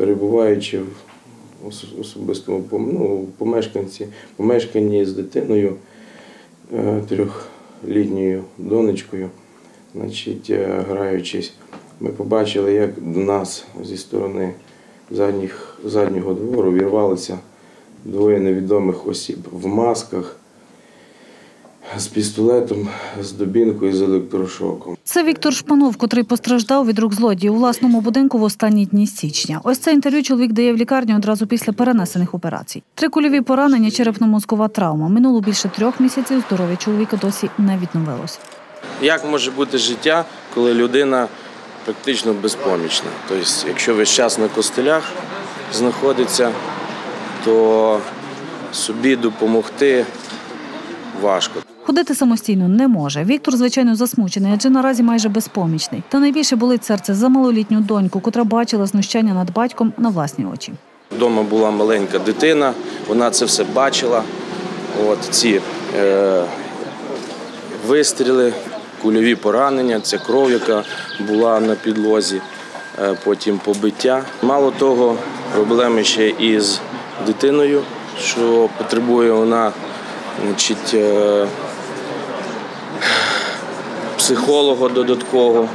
перебуваючи в особистому ну, помешканці, помешканні з дитиною, е, трьохлітньою донечкою, значить, е, граючись, ми побачили, як до нас зі сторони задніх, заднього двору вірвалися двоє невідомих осіб в масках з пістолетом, з дубінкою, з електрошоком. Це Віктор Шпанов, котрий постраждав від рук злодіїв у власному будинку в останні дні січня. Ось це інтерв'ю чоловік дає в лікарні одразу після перенесених операцій. Три кульові поранення, черепно-мозкова травма. Минуло більше трьох місяців. Здоров'я чоловіка досі не відновилось. Як може бути життя, коли людина практично безпомічна? Тобто, якщо весь час на костелях знаходиться, то собі допомогти важко. Ходити самостійно не може. Віктор, звичайно, засмучений, адже наразі майже безпомічний. Та найбільше болить серце за малолітню доньку, котра бачила знущання над батьком на власні очі. Вдома була маленька дитина, вона це все бачила. От ці е, вистріли, кульові поранення, ця кров, яка була на підлозі, е, потім побиття. Мало того, проблеми ще і з дитиною, що потребує вона значить, е, психолога додаткового.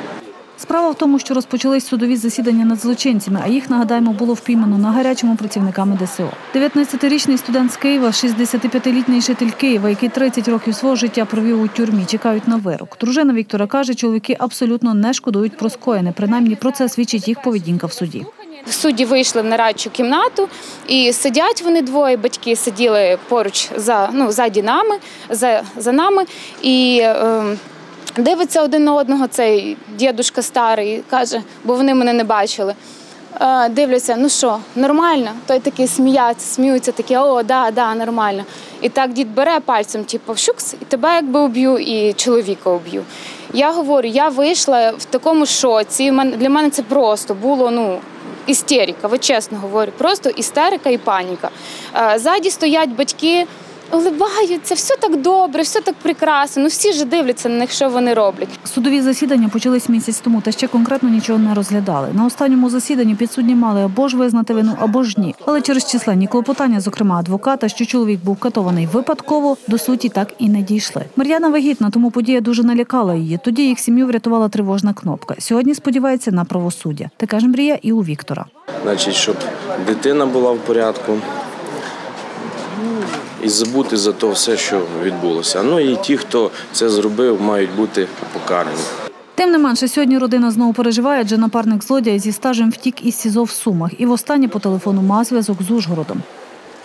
Справа в тому, що розпочались судові засідання над злочинцями, а їх, нагадаємо, було впіймано на гарячому працівниками ДСО. 19-річний студент з Києва, 65-літній житель Києва, який 30 років свого життя провів у тюрмі, чекають на вирок. Дружина Віктора каже, чоловіки абсолютно не шкодують про скоєне. Принаймні про це свідчить їх поведінка в суді. Судді вийшли в нарадчу кімнату, і сидять вони двоє. Батьки сиділи поруч за ну ззаді нами, за, за нами, і е, дивиться один на одного. Цей дідушка старий каже, бо вони мене не бачили. Е, дивляться, ну що, нормально? Той такий сміється, сміються, такі, о, да, да, нормально. І так дід бере пальцем, типу, щукс, і тебе якби уб'ю, і чоловіка уб'ю. Я говорю, я вийшла в такому шоці. Для мене це просто було ну, істерика, ви чесно говорю, просто істерика і паніка. Е, Ззаді стоять батьки, улибаються, все так добре, все так прекрасно. Ну всі ж дивляться на них, що вони роблять. Судові засідання почались місяць тому, та ще конкретно нічого не розглядали. На останньому засіданні підсудні мали або ж визнати вину, або ж ні. Але через численні клопотання, зокрема адвоката, що чоловік був катований випадково, до суті так і не дійшли. Мар'яна вагітна, тому подія дуже налякала її. Тоді їх сім'ю врятувала тривожна кнопка. Сьогодні сподівається на правосуддя. Така ж мрія і у Віктора. значить, щоб дитина була в порядку. І забути за то все, що відбулося. Ну і ті, хто це зробив, мають бути покарані. Тим не менше, сьогодні родина знову переживає, адже напарник злодія зі стажем втік із СІЗО в Сумах і востаннє по телефону мав зв'язок з Ужгородом.